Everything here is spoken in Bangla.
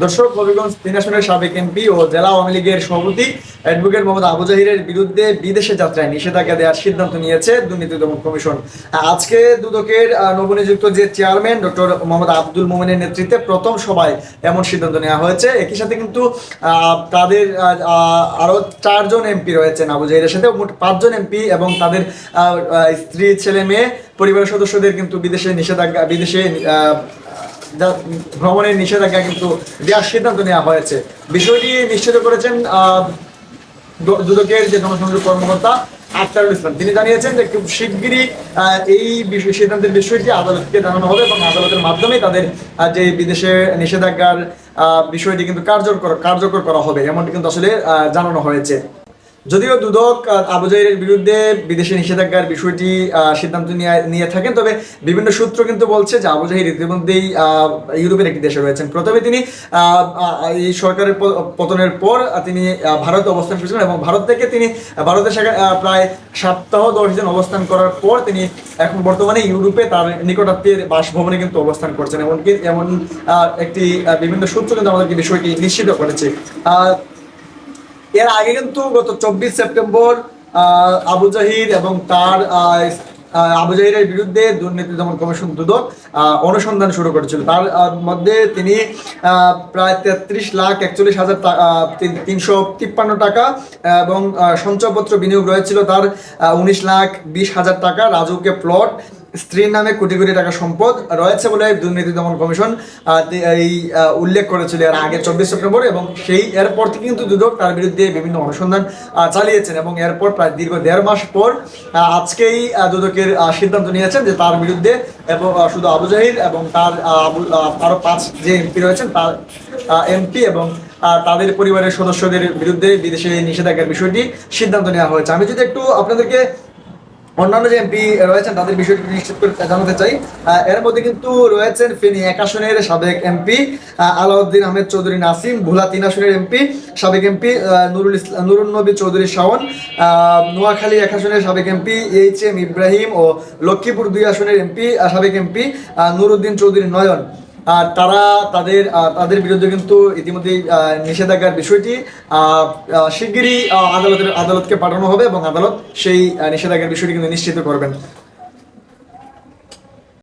দর্শক হবিগঞ্জ তিন আসনের সাবেক এমপি ও জেলা আওয়ামী লীগের সভাপতি অ্যাডভোকেট মোহাম্মদ আবু জাহিরের বিরুদ্ধে বিদেশে যাত্রায় নিষেধাজ্ঞা দেওয়ার সিদ্ধান্ত নিয়েছে দুর্নীতি দমন কমিশন। আজকে দুদকের নবনিযুক্ত যে চেয়ারম্যান ডক্টর মোহাম্মদ আব্দুল মোমেনের নেতৃত্বে প্রথম সভায় এমন সিদ্ধান্ত নেওয়া হয়েছে। একই সাথে কিন্তু তাদের আহ, আহ, আরও চারজন এমপি রয়েছেন আবু জাহিরের সাথে মোট পাঁচজন এমপি এবং তাদের স্ত্রী ছেলে মেয়ে পরিবারের সদস্যদের কিন্তু বিদেশে নিষেধাজ্ঞা বিদেশে ভ্রমণের নিষেধাজ্ঞা কিন্তু দেওয়ার সিদ্ধান্ত নেওয়া হয়েছে। বিষয়টি নিশ্চিত করেছেন দুদকের যে জনসংযোগ কর্মকর্তা আখতারুল ইসলাম। তিনি জানিয়েছেন যে খুব শিগগিরই এই বিষয়, সিদ্ধান্তের বিষয়টি আদালতকে জানানো হবে এবং আদালতের মাধ্যমে তাদের যে বিদেশে নিষেধাজ্ঞার বিষয়টি কিন্তু কার্যকর কার্যকর করা হবে, এমনটি কিন্তু আসলে জানানো হয়েছে। যদিও দুদক আবু জাহিরের বিরুদ্ধে বিদেশে নিষেধাজ্ঞার বিষয়টি সিদ্ধান্ত নিয়ে থাকেন। তবে বিভিন্ন সূত্র কিন্তু বলছে যে আবু জাহির ইতিমধ্যেই ইউরোপের একটি দেশে রয়েছেন। প্রথমে তিনি এই সরকারের পতনের পর তিনি ভারতে অবস্থান করেছিলেন এবং ভারত থেকে তিনি সেখানে প্রায় সপ্তাহ দশ দিন অবস্থান করার পর তিনি এখন বর্তমানে ইউরোপে তার নিকটাত্মীয় বাসভবনে কিন্তু অবস্থান করছেন। এমনকি এমন একটি বিভিন্ন সূত্র কিন্তু আমাদেরকে বিষয়টি নিশ্চিত করেছে। এর আগে কিন্তু গত চব্বিশ সেপ্টেম্বর আবু জাহির এবং তার আবু জাহিরের বিরুদ্ধে দুর্নীতি দমন কমিশন দুদক অনুসন্ধান শুরু করেছিল। তার মধ্যে তিনি প্রায় তেত্রিশ লাখ একচল্লিশ হাজার তিনশো তিপ্পান্ন টাকা এবং সঞ্চয়পত্র বিনিয়োগ রয়েছিল তার উনিশ লাখ বিশ হাজার টাকা। রাজুকে প্লট স্ত্রীর নামে কোটি কোটি টাকা সম্পদ রয়েছে বলে দুর্নীতি দমন কমিশন এই উল্লেখ করেছিল এর আগে চব্বিশ সেপ্টেম্বর এবং সেই এরপর থেকে কিন্তু দুদক তার বিরুদ্ধে বিভিন্ন অনুসন্ধান চালিয়েছেন এবং এরপর প্রায় দীর্ঘ দেড় মাস পর আজকেই দুদকের সিদ্ধান্ত নিয়েছেন যে তার বিরুদ্ধে এবং শুধু আবু জাহির এবং তার আহ, আবু- আহ, আরও পাঁচ যে এমপি রয়েছেন তার এমপি এবং তাদের পরিবারের সদস্যদের বিরুদ্ধে বিদেশে নিষেধাজ্ঞার বিষয়টি সিদ্ধান্ত নেওয়া হয়েছে। আমি যদি একটু আপনাদেরকে অন্যান্য যে এমপি রয়েছেন, তাদের বিষয়টি নিশ্চিত করে জানাতে চাই। এর মধ্যে কিন্তু রয়েছেন ফেনী এক আসনের সাবেক এমপি আলাউদ্দিন আহমেদ চৌধুরী নাসিম, ভোলা তিন আসনের এমপি, সাবেক এমপি নুরুল ইসলাম নুরুল নবী চৌধুরী শাওন নোয়াখালী এক আসনের সাবেক এমপি, এইচ এম ইব্রাহিম ও লক্ষ্মীপুর দুই আসনের এমপি সাবেক এমপি নুরুদ্দিন চৌধুরী নয়ন। তারা তাদের তাদের বিরুদ্ধে কিন্তু ইতিমধ্যেই নিষেধাজ্ঞার বিষয়টি শিগগিরই আদালতের, আদালতকে পাঠানো হবে এবং আদালত সেই নিষেধাজ্ঞার বিষয়টি কিন্তু নিশ্চিত করবেন।